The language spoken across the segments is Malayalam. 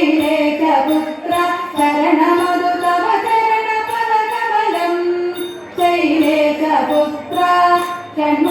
శ్రీలేఖపుత్ర శరణముదు తవ శరణ పద కమలం. శ్రీలేఖపుత్ర జన్మ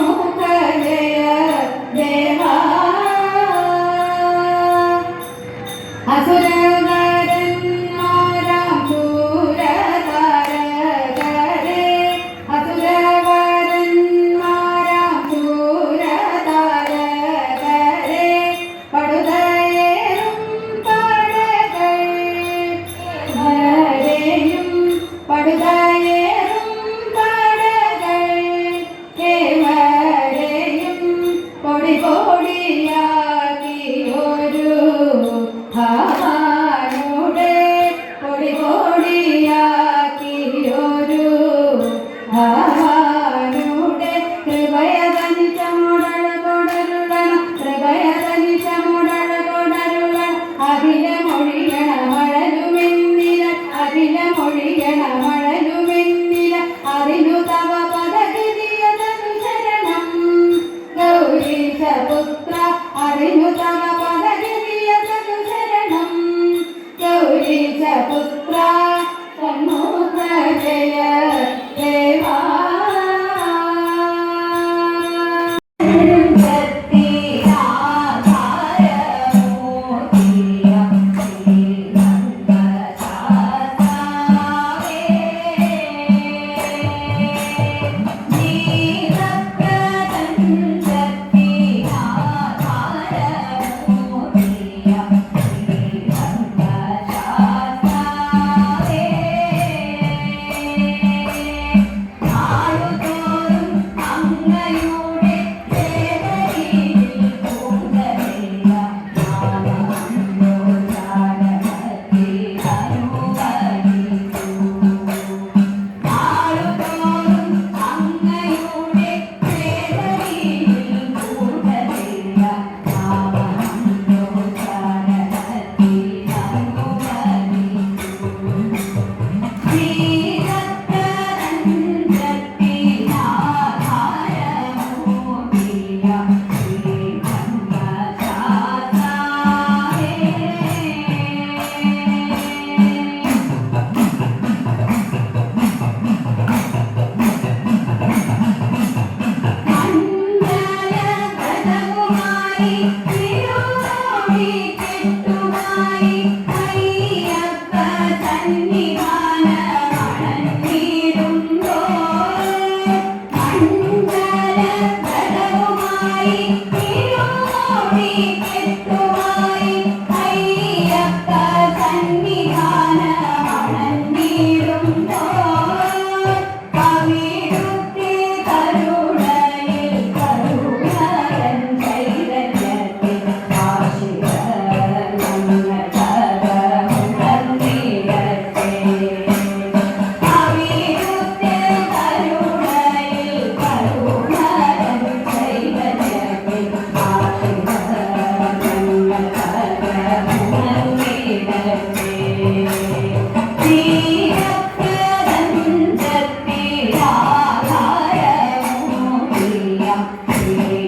see.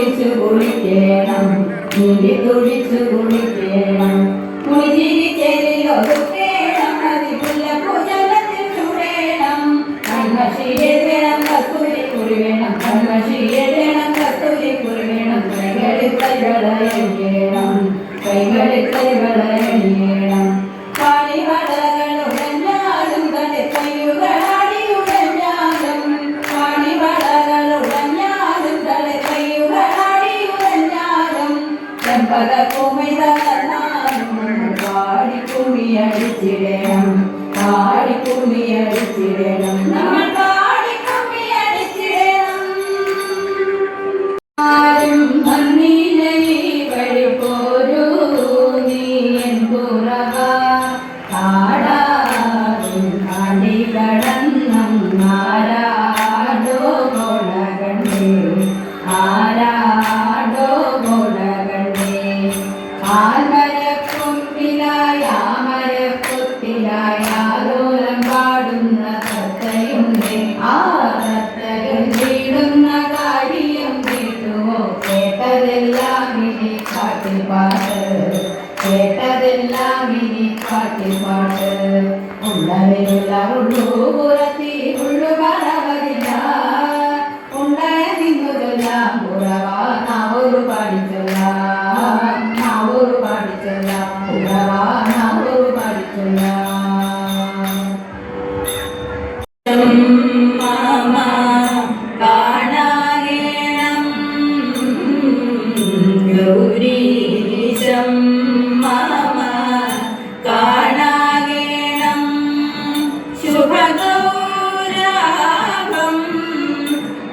തുടിച്ചു കുളിക്കേണം നിന്റെ തുടിച്ചു കുളിക്കേണം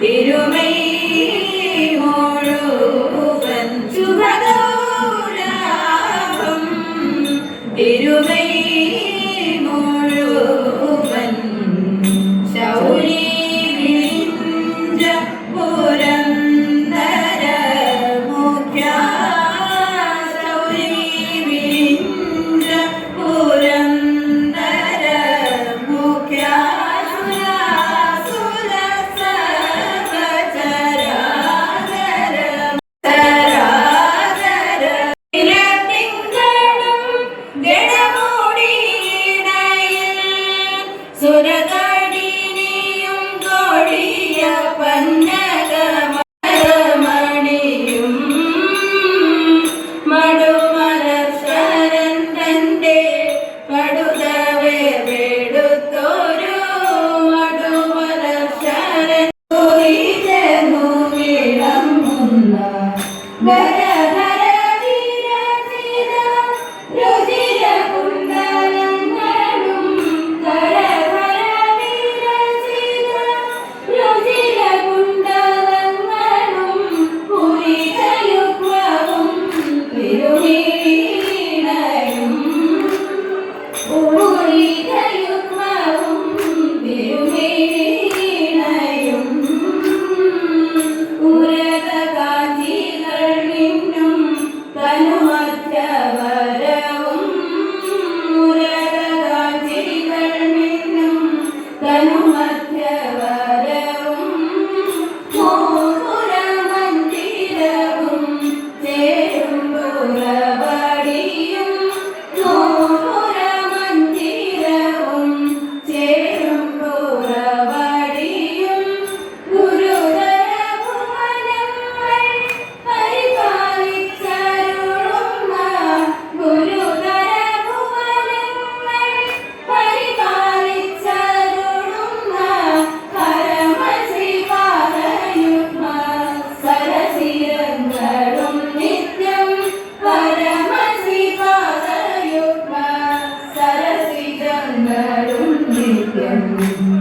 തിരുമൈ മുഴുവൻ ശുഭഗൗരാഭം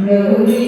ഗൗരീ